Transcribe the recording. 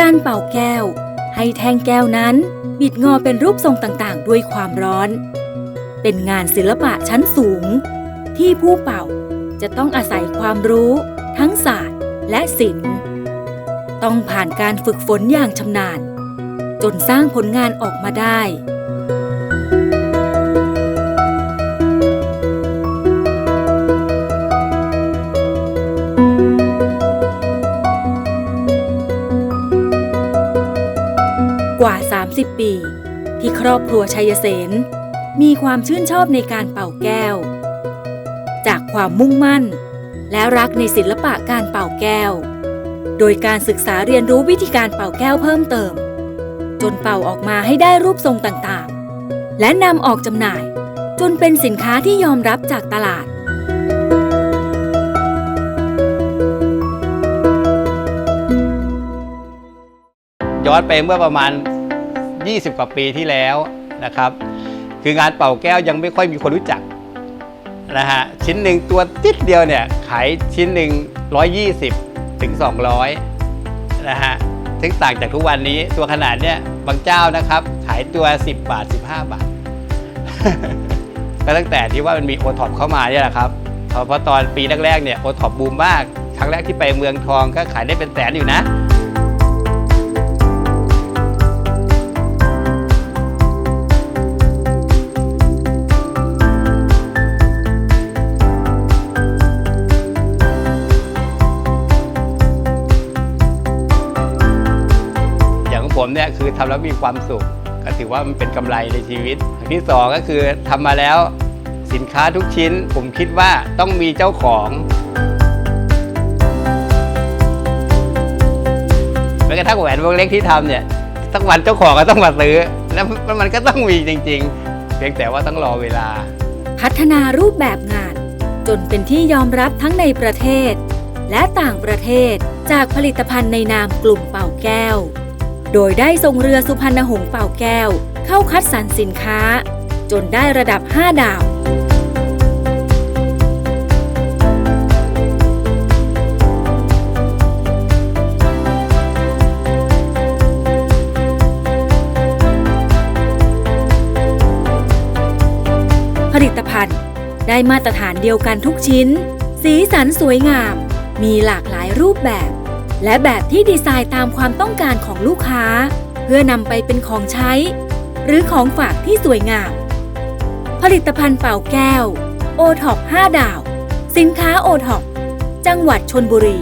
การเป่าแก้ว ให้แท่งแก้วนั้น บิดงอเป็นรูปทรงต่างๆ ด้วยความร้อน เป็นงานศิลปะชั้นสูง ที่ผู้เป่าจะต้องอาศัยความรู้ ทั้งศาสตร์และศิลป์ต้องผ่านการฝึกฝนอย่างชำนาญ จนสร้างผลงานออกมาได้ กว่า 30 ปี ที่ครอบครัวชัยเสนมีความชื่นชอบในการเป่าแก้ว จากความมุ่งมั่น และรักในศิลปะการเป่าแก้ว โดยการศึกษาเรียนรู้วิธีการเป่าแก้วเพิ่มเติม จนเป่าออกมาให้ได้รูปทรงต่างๆ และนำออกจำหน่าย จนเป็นสินค้าที่ยอมรับจากตลาด ย้อนไปเมื่อประมาณ 20 กว่าปีที่แล้วนะครับ คืองานเป่าแก้วยังไม่ค่อยมีคนรู้จักนะฮะชิ้นหนึ่งตัวติดเดียวเนี่ยขายชิ้นหนึ่ง120 ถึง 200นะฮะซึ่งต่างจากทุกวันนี้ตัวขนาดเนี้ยบางเจ้านะครับ ขายตัว 10 บาท 15 บาท ก็ตั้งแต่ที่ว่ามันมีโอท็อปเข้ามาเนี่ยแหละครับเพราะเพราะตอนปีแรกๆเนี่ยโอท็อปบูมมาก ครั้งแรกที่ไปเมืองทองก็ขายได้เป็นแสนอยู่นะ ผมเนี่ยคือทำแล้วมีความสุข ก็ถือว่ามันเป็นกำไรในชีวิตอย่างที่สองก็คือทำมาแล้วสินค้าทุกชิ้น ผมคิดว่าต้องมีเจ้าของแม้กระทั่งแหวนวงเล็กที่ทำเนี่ยสักวันเจ้าของก็ต้องมาซื้อแล้วมันก็ต้องมีจริง ๆ เพียงแต่ว่าต้องรอเวลา พัฒนารูปแบบงาน จนเป็นที่ยอมรับทั้งในประเทศ และต่างประเทศจากผลิตภัณฑ์ในนามกลุ่มเป่าแก้ว โดยได้ส่งเรือสุพรรณหงส์เป่าแก้ว เข้าคัดสรรสินค้า จนได้ระดับ 5 ดาวผลิตภัณฑ์ได้มาตรฐานเดียวกันทุกชิ้น สีสันสวยงาม มีหลากหลายรูปแบบ และแบบที่ดีไซน์ตามความต้องการของลูกค้า เพื่อนำไปเป็นของใช้ หรือของฝากที่สวยงาม ผลิตภัณฑ์เป่าแก้วโอท็อป5ดาว สินค้าโอท็อปจังหวัดชนบุรี